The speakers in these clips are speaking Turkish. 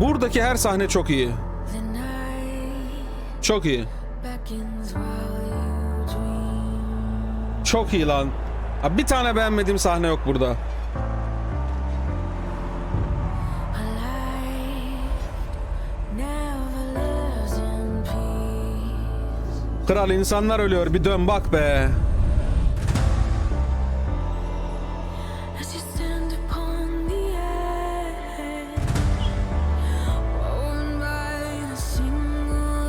Buradaki her sahne çok iyi. Çok iyi. Çok iyi lan. Abi bir tane beğenmediğim sahne yok burada. Kral insanlar ölüyor. Bir dön bak be.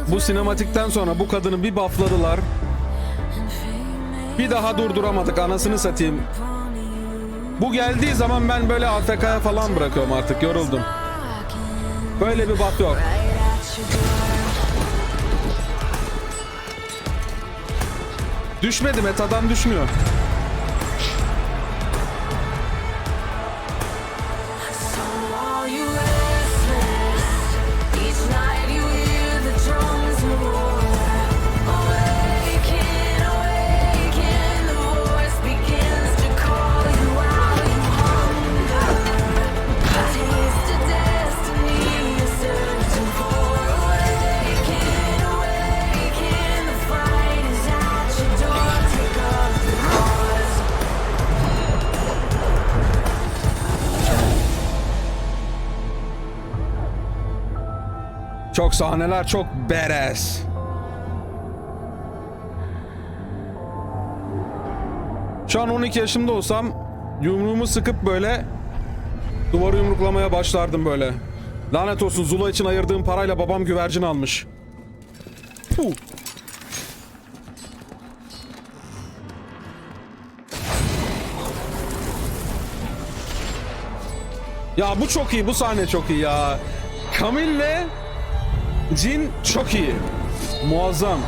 Bu sinematikten sonra bu kadını bir fame Bir daha durduramadık anasını satayım. Bu geldiği zaman ben böyle AFK'ya falan bırakıyorum artık yoruldum. Böyle bir buff yok. Düşmedi metadan düşmüyor. Çok sahneler çok beres. Şu an 12 yaşımda olsam yumruğumu sıkıp böyle duvarı yumruklamaya başlardım böyle. Lanet olsun Zula için ayırdığım parayla babam güvercin almış. Puh. Ya bu çok iyi, bu sahne çok iyi ya. Camille'le Jin çok iyi. Muazzam.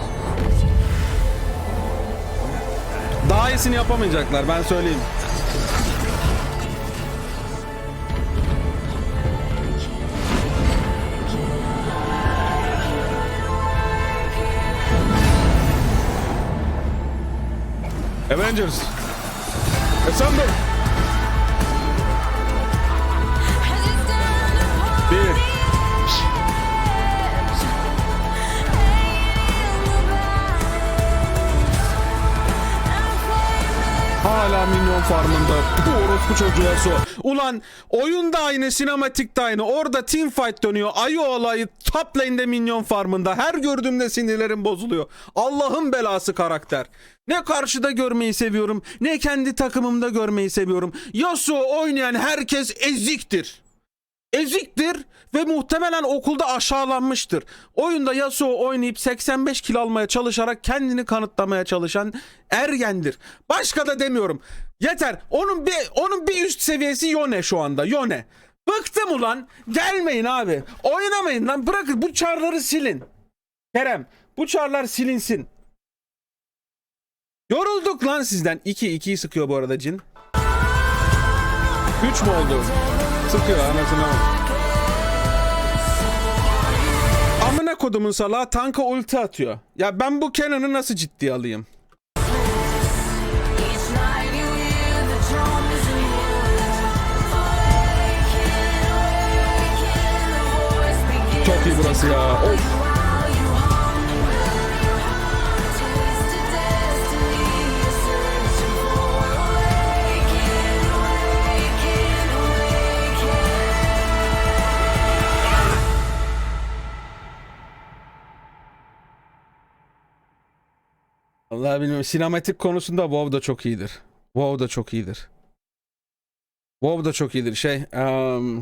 Daha iyisini yapamayacaklar ben söyleyeyim. Avengers. Assemble. Hala minyon farmında. Bu orospu çocuğu Yasuo. Ulan oyun da aynı, sinematik de aynı. Orada team fight dönüyor. Ayı olayı top lane'de minyon farmında. Her gördüğümde sinirlerim bozuluyor. Allah'ın belası karakter. Ne karşıda görmeyi seviyorum, ne kendi takımımda görmeyi seviyorum. Yasuo oynayan herkes eziktir eziktir ve muhtemelen okulda aşağılanmıştır. Oyunda Yasuo oynayıp 85 kilo almaya çalışarak kendini kanıtlamaya çalışan ergendir. Başka da demiyorum. Yeter. Onun bir onun bir üst seviyesi Yone şu anda. Yone. Bıktım ulan. Gelmeyin abi. Oynamayın lan. Bırakın bu çarları silin. Kerem, bu çarlar silinsin. Yorulduk lan sizden. 2 2'yi sıkıyor bu arada Cin. 3 mü oldu? Sıkıyor anasını. Amına kodumun salağı tanka ulti atıyor. Ya ben bu Kenan'ı nasıl ciddiye alayım? Çok iyi burası ya. Of. Vallahi bilmiyorum. Sinematik konusunda WoW da çok iyidir. WoW da çok iyidir. WoW da çok iyidir. Şey, ehm,